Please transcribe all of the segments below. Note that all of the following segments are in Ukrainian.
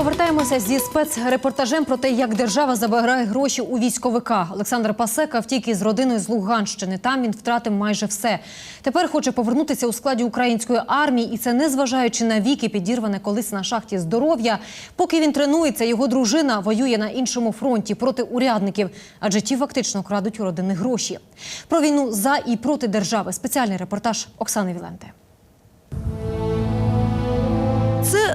повертаємося зі спецрепортажем про те, як держава забирає гроші у військовика. Олександр Пасека втік із родиною з Луганщини. Там він втратив майже все. Тепер хоче повернутися у складі української армії, і це не зважаючи на віки, підірване колись на шахті здоров'я. Поки він тренується, його дружина воює на іншому фронті проти урядників, адже ті фактично крадуть у родини гроші. Про війну за і проти держави. Спеціальний репортаж Оксани Віленте.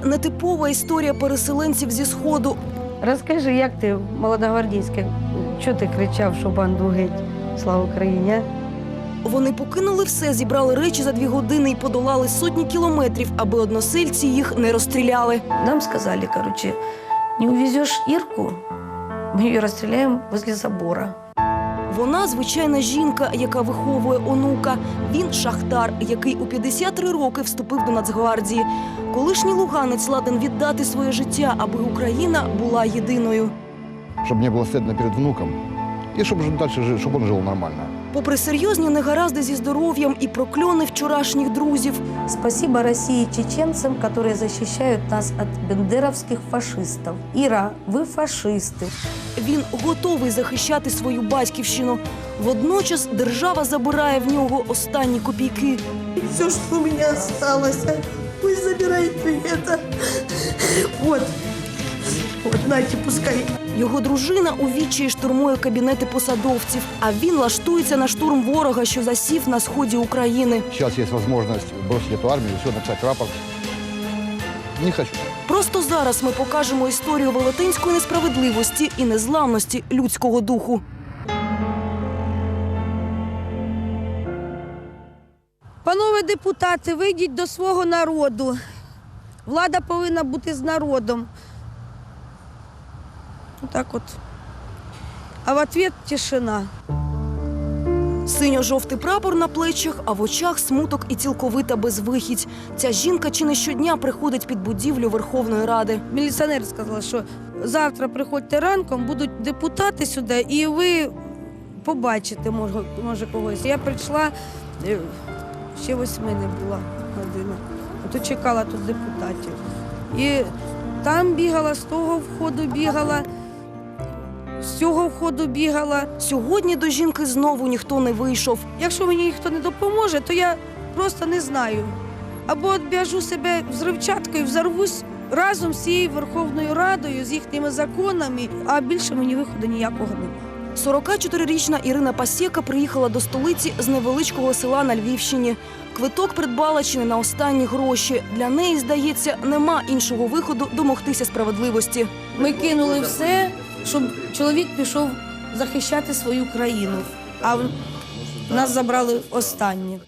Нетипова історія переселенців зі сходу. Розкажи, як ти, молодогвардійська, що ти кричав, що банду геть? Слава Україні! а? Вони покинули все, зібрали речі за дві години і подолали сотні кілометрів, аби односельці їх не розстріляли. Нам сказали, короче, не увезеш Ірку, ми її розстріляємо возле забора. Вона звичайна жінка, яка виховує онука. Він шахтар, який у 53 роки вступив до Нацгвардії. Колишній луганець ладен віддати своє життя, аби Україна була єдиною. чтобы не было стыдно перед внуком. И чтобы дальше жил, чтобы он жил нормально. Попри серйозні негаразди зі здоров'ям і прокльони вчорашніх друзів, Спасибо России и чеченцам, которые защищают нас от бендеровских фашистов. Ира, вы фашисты. він готовий захищати свою батьківщину. Водночас держава забирає в нього останні копійки. Все, что у меня осталось, а, пусть забирает это. Вот. Вот, пускай. Його дружина у відчаї штурмує кабінети посадовців, а він лаштується на штурм ворога, що засів на сході України. Сейчас есть возможность бросить эту армию, все написать рапорт. Не хочу. Просто зараз ми покажемо історію велетенської несправедливості і незламності людського духу. Панове депутати, вийдіть до свого народу. Влада повинна бути з народом. Так от. А в ответ тишина. Синьо-жовтий прапор на плечах, а в очах смуток і цілковита безвихідь. Ця жінка чи не щодня приходить під будівлю Верховної Ради. Міліціонер сказала, що завтра приходьте ранком, будуть депутати сюди, і ви побачите, може когось. Я прийшла, е, ще восьми не була година. То чекала тут депутатів. І там бігала, з того входу бігала, з цього входу бігала. Сьогодні до жінки знову ніхто не вийшов. Якщо мені ніхто не допоможе, то я просто не знаю. Або обв'яжу себе взривчаткою, взорвусь разом з цією Верховною Радою, з їхніми законами, а більше мені виходу ніякого немає. 44-річна Ірина Пасєка приїхала до столиці з невеличкого села на Львівщині. Квиток придбала чи не на останні гроші. Для неї, здається, нема іншого виходу домогтися справедливості. Ми кинули все, щоб чоловік пішов захищати свою країну, а нас забрали останнє.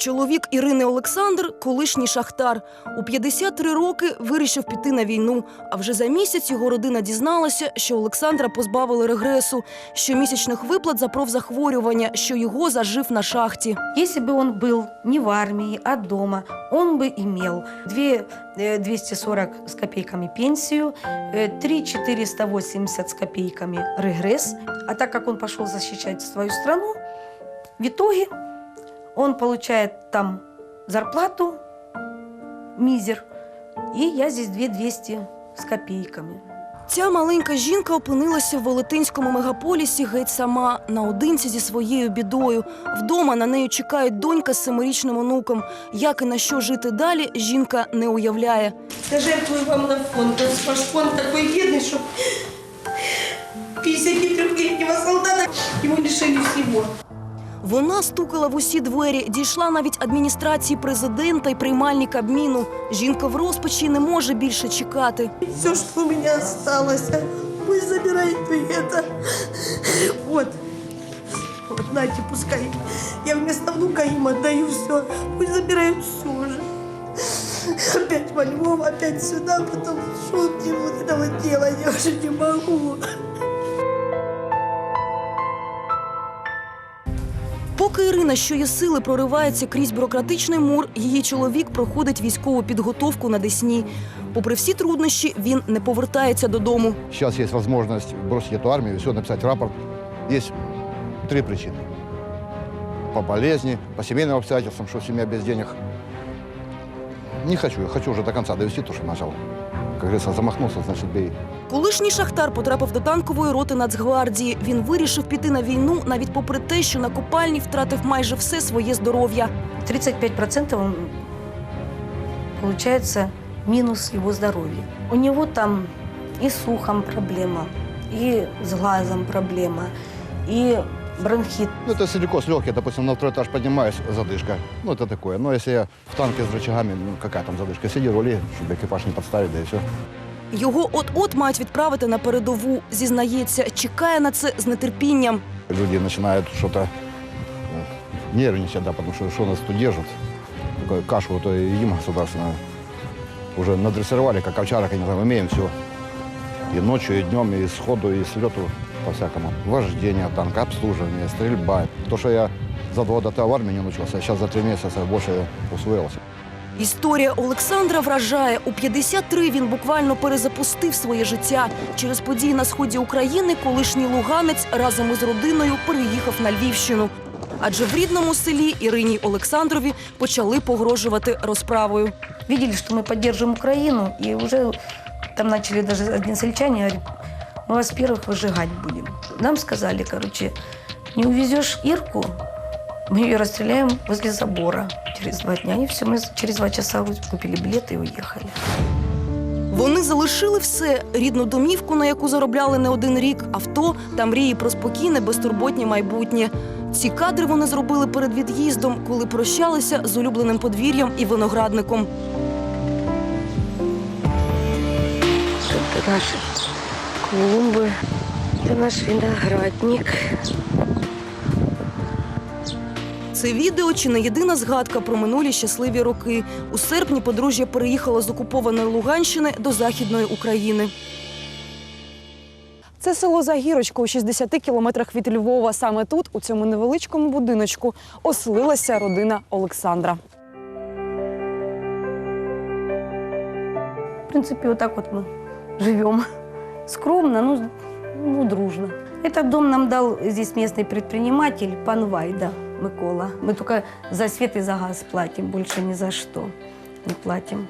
Чоловік Ірини Олександр, колишній шахтар, у 53 роки вирішив піти на війну. А вже за місяць його родина дізналася, що Олександра позбавили регресу, щомісячних виплат за профзахворювання, що його зажив на шахті. Если бы он был не в армии, а дома, он бы имел 2, э, 240 с копейками пенсию, э, 3 480 с копейками регресс. А так как он пошел защищать свою страну, в итоге он получает там зарплату, мизер, и я здесь 2 200 с копейками. Ця маленька жінка опинилася в велетенському мегаполісі геть сама, наодинці зі своєю бідою. Вдома на неї чекають донька з семирічним онуком. Як і на що жити далі, жінка не уявляє. Я жертвую вам на фонд. Ваш фонд такой бедный, что 53-летнего солдата его лишили всего. Вона стукала в усі двері, дійшла навіть адміністрації президента і приймальні Кабміну. Жінка в розпачі не може більше чекати. Все, что у меня осталось, а, пусть забирает это. Вот. Вот, пускай. Я вместо внука им отдаю все. Пусть забирают все уже. Опять во Львов, опять сюда, потом он не будет этого я уже не могу. Поки Ірина, що є сили, проривається крізь бюрократичний мур, її чоловік проходить військову підготовку на Десні. Попри всі труднощі, він не повертається додому. Сейчас есть возможность бросить эту армию, все написать рапорт. Есть три причины. По болезни, по семейным обстоятельствам, что семья без денег. Не хочу, я хочу уже до конца довести то, что начал. Как говорится, замахнулся, значит, бей. Колишній шахтар потрапив до танкової роти Нацгвардії. Він вирішив піти на війну навіть попри те, що на копальні втратив майже все своє здоров'я. 35% он, получается минус его здоровья. У него там и с ухом проблема, и с глазом проблема, и бронхит. Ну, это силикоз легкий, допустим, на второй этаж поднимаюсь, задышка. Ну, это такое. Но если я в танке с рычагами, ну, какая там задышка? Сиди, рули, чтобы экипаж не подставить, да и все. Його от-от мають відправити на передову. Зізнається, чекає на це з нетерпінням. Люди начинают что-то э, нервничать, да, потому что что нас тут держат. Такую кашу то едим государственную. Уже надрессировали, как овчарок, я не знаю, имеем все. И ночью, и днем, и сходу, и с по-всякому. Вождение танка, обслуживание, стрельба. То, что я за два года в армии не научился, а сейчас за три месяца больше усвоился. Історія Олександра вражає. У 53 він буквально перезапустив своє життя. Через події на сході України колишній луганець разом із родиною переїхав на Львівщину. Адже в рідному селі Ірині Олександрові почали погрожувати розправою. Видели, что мы поддержим Украину, и уже там начали даже односельчане говорить, мы вас первых выжигать будем. Нам сказали, короче, не увезешь Ирку, мы ее расстреляем возле забора через два дня. И все, мы через два часа купили билеты и уехали. Вони залишили все рідну домівку, на яку заробляли не один рік, авто та мрії про спокійне, безтурботнє майбутнє. Ці кадри вони зробили перед від'їздом, коли прощалися з улюбленим подвір'ям і виноградником. Тут наши клумбы, это наш виноградник. Це відео чи не єдина згадка про минулі щасливі роки. У серпні подружжя переїхало з окупованої Луганщини до Західної України. Це село Загірочко у 60 кілометрах від Львова. Саме тут, у цьому невеличкому будиночку, оселилася родина Олександра. В принципе, вот так вот мы живем. Скромно, ну, ну, дружно. Этот дом нам дал здесь местный предприниматель, пан Вайда Микола. Мы только за свет и за газ платим, больше ни за что не платим.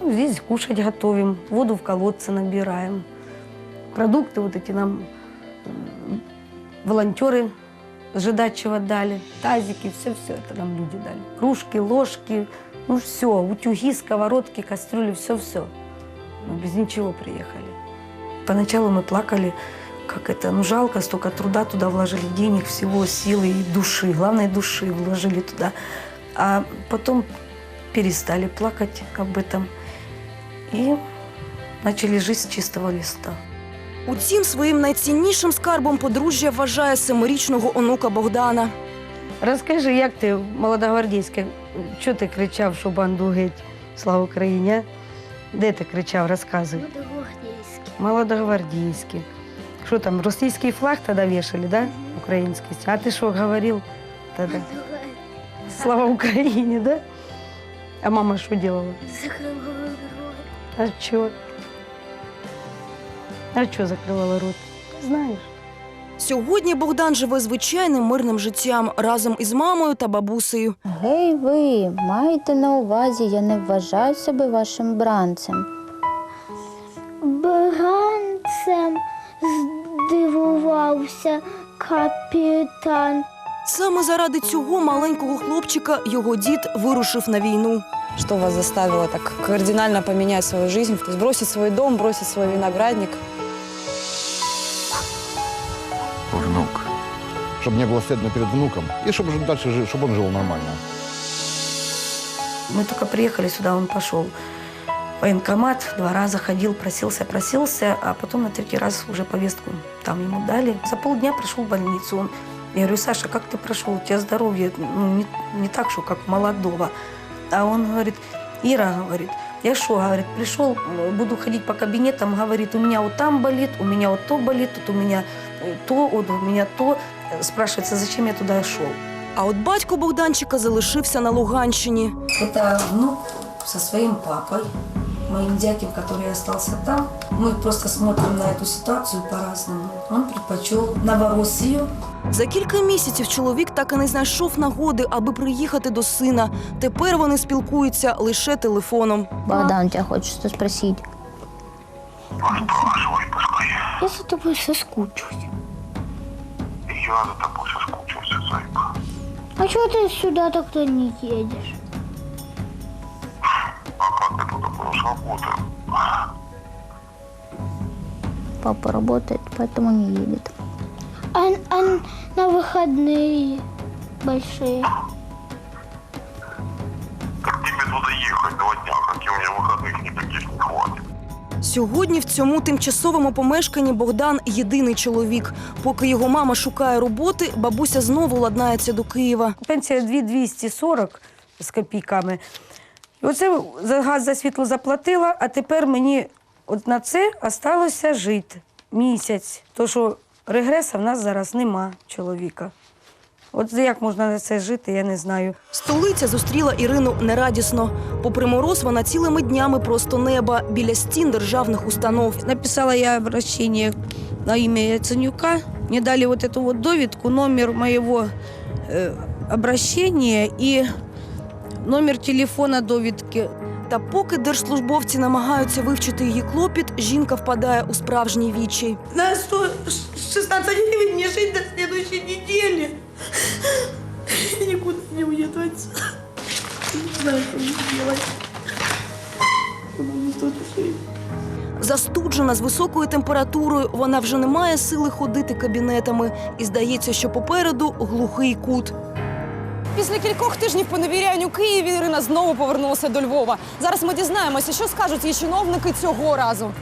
Ну, здесь кушать готовим, воду в колодце набираем. Продукты вот эти нам волонтеры ожидачего дали, тазики, все-все это нам люди дали. Кружки, ложки, ну все, утюги, сковородки, кастрюли, все-все. Без ничего приехали. Поначалу мы плакали, как это, ну жалко, столько труда туда вложили, денег, всего, силы и души, главной души вложили туда. А потом перестали плакать об этом и начали жить с чистого листа. Утім, своїм найціннішим скарбом подружжя вважає семирічного онука Богдана. Розкажи, як ти молодогвардійська, що ти кричав, що банду геть, слава Україні? а? Де ти кричав, розказуй. Молодогвардейский. Что там, российский флаг тогда вешали, да? Украинский. А ты что говорил тогда? Слава Украине, да? А мама что делала? А что? А что закрывала рот? Знаешь? Сьогодні Богдан живе звичайним мирним життям разом із мамою та бабусею. Гей, ви маєте на увазі, я не вважаю себе вашим бранцем. Бранцем здивувався капітан. Саме заради цього маленького хлопчика його дід вирушив на війну. Что вас заставило так кардинально поменять свою жизнь? То есть бросить свой дом, бросить свой виноградник? Внук. Чтобы не было стыдно перед внуком. И чтобы дальше жил, чтобы он жил нормально. Мы только приехали сюда, он пошел в военкомат, два раза ходил, просился, просился, а потом на третий раз уже повестку там ему дали. За полдня пришел в больницу. Он, я говорю, Саша, как ты прошел? У тебя здоровье ну, не, не так, что как у молодого. А он говорит, Ира, говорит, я что, говорит, пришел, э, буду ходить по кабинетам, говорит, у меня вот там болит, у меня вот то болит, тут у меня э, то, вот у меня то. Э, Спрашивается, зачем я туда шел? А от батько Богданчика залишився на Луганщині. Это внук со своим папой, моим дядей, который остался там. Мы просто смотрим на эту ситуацию по-разному. Он предпочел Новороссию. За кілька місяців чоловік так і не знайшов нагоди, аби приїхати до сина. Тепер вони спілкуються лише телефоном. Богдан, тебя хочется спросить. Я за тобой соскучусь. Я за тобой соскучился, зайка. А чего ты сюда тогда не едешь? ты туда будешь работать? Папа работает, поэтому не едет. А, а на выходные большие? Как тебе туда ехать два дня, как и у меня выходных никаких не хватит? Сьогодні в цьому тимчасовому помешканні Богдан єдиний чоловік. Поки його мама шукає роботи, бабуся знову ладнається до Києва. Пенсія 2240 з копійками. І оце за газ за світло заплатила, а тепер мені от на це залишилося жити місяць. То що регреса в нас зараз нема чоловіка. От як можна на це жити, я не знаю. Столиця зустріла Ірину нерадісно. Попри мороз, вона цілими днями просто неба біля стін державних установ. Написала я обращение на имя Яценюка. Мне дали вот эту вот довідку, номер моего э, обращения и номер телефона довідки. Та поки держслужбовці намагаються вивчити її клопіт, жінка впадає у справжній відчай. На 116 гривен мне жить до следующей недели. Я никуда не отсюда. Не знаю. Я тут жить. Застуджена з високою температурою, вона вже не має сили ходити кабінетами. І здається, що попереду глухий кут. Після кількох тижнів поневірянь у Києві Ірина знову повернулася до Львова. Зараз ми дізнаємося, що скажуть її чиновники цього разу.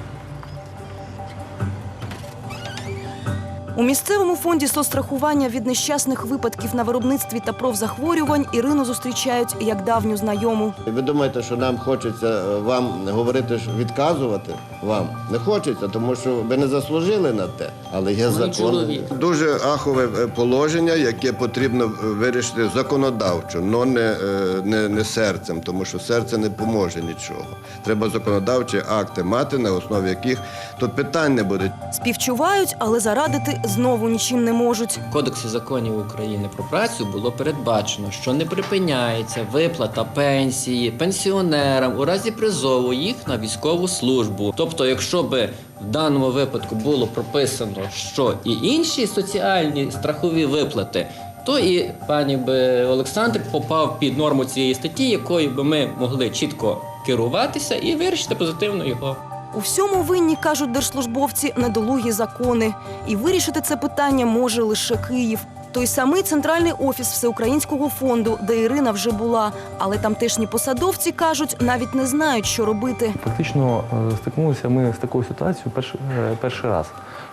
У місцевому фонді соцстрахування від нещасних випадків на виробництві та профзахворювань Ірину зустрічають як давню знайому. Ви думаєте, що нам хочеться е, вам говорити, відказувати вам? Не хочеться, тому що ви не заслужили на те. Але є закон. Дуже ахове е, положення, яке потрібно е, вирішити законодавчо, але не, не, не серцем, тому що серце не поможе нічого. Треба законодавчі акти мати, на основі яких тут питань не буде. Співчувають, але зарадити знову нічим не можуть. В Кодексі законів України про працю було передбачено, що не припиняється виплата пенсії пенсіонерам у разі призову їх на військову службу. Тобто, якщо би в даному випадку було прописано, що і інші соціальні страхові виплати. То і пані би Олександр попав під норму цієї статті, якою би ми могли чітко керуватися і вирішити позитивно його. У всьому винні, кажуть держслужбовці, недолугі закони. І вирішити це питання може лише Київ. Той самий центральний офіс Всеукраїнського фонду, де Ірина вже була. Але тамтешні посадовці кажуть, навіть не знають, що робити. Фактично е, стикнулися ми з такою ситуацією перший, е, перший раз,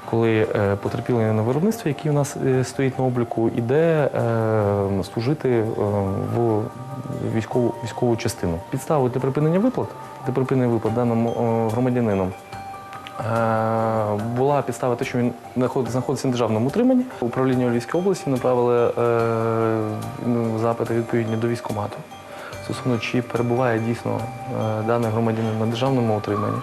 коли е, потерпілий на виробництві, який у нас е, стоїть на обліку, іде е, служити в військову, військову частину. Підставою для припинення виплат, для припинення виплат даному громадянину е, була підстава те, що він знаходиться на державному утриманні. Управління Львівської області направили ну, запити відповідні до військкомату стосовно чи перебуває дійсно даний громадянин на державному утриманні,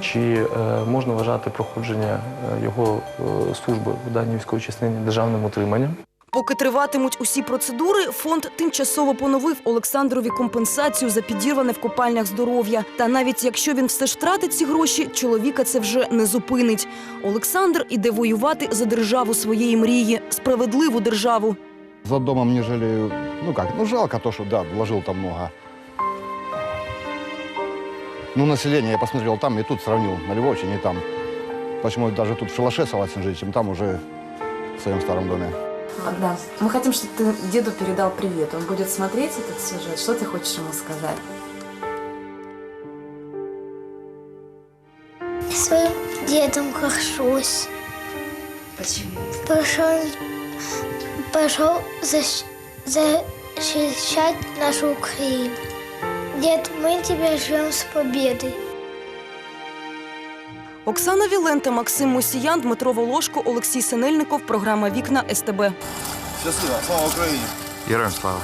чи е, можна вважати проходження е, його е, служби в даній військовій частині державним утриманням. Поки триватимуть усі процедури, фонд тимчасово поновив Олександрові компенсацію за підірване в копальнях здоров'я. Та навіть якщо він все ж втратить ці гроші, чоловіка це вже не зупинить. Олександр іде воювати за державу своєї мрії, справедливу державу. За домом не жалею. Ну как, ну жалко то, что да, вложил там много. Ну, население я посмотрел там и тут сравнил на Львовщине и там. Почему даже тут в шалаше согласен жить, чем там уже в своем старом доме. Да. Мы хотим, чтобы ты деду передал привет. Он будет смотреть этот сюжет. Что ты хочешь ему сказать? Своим дедом горжусь. Почему? Потому что он пошел защ- защищать нашу Украину. Дед, мы тебя ждем с победой. Оксана Вілента, Максим Мусіян, Дмитро Волошко, Олексій Синельников. Програма Вікна СТБ. Щасливо, слава Україні! Героям слава.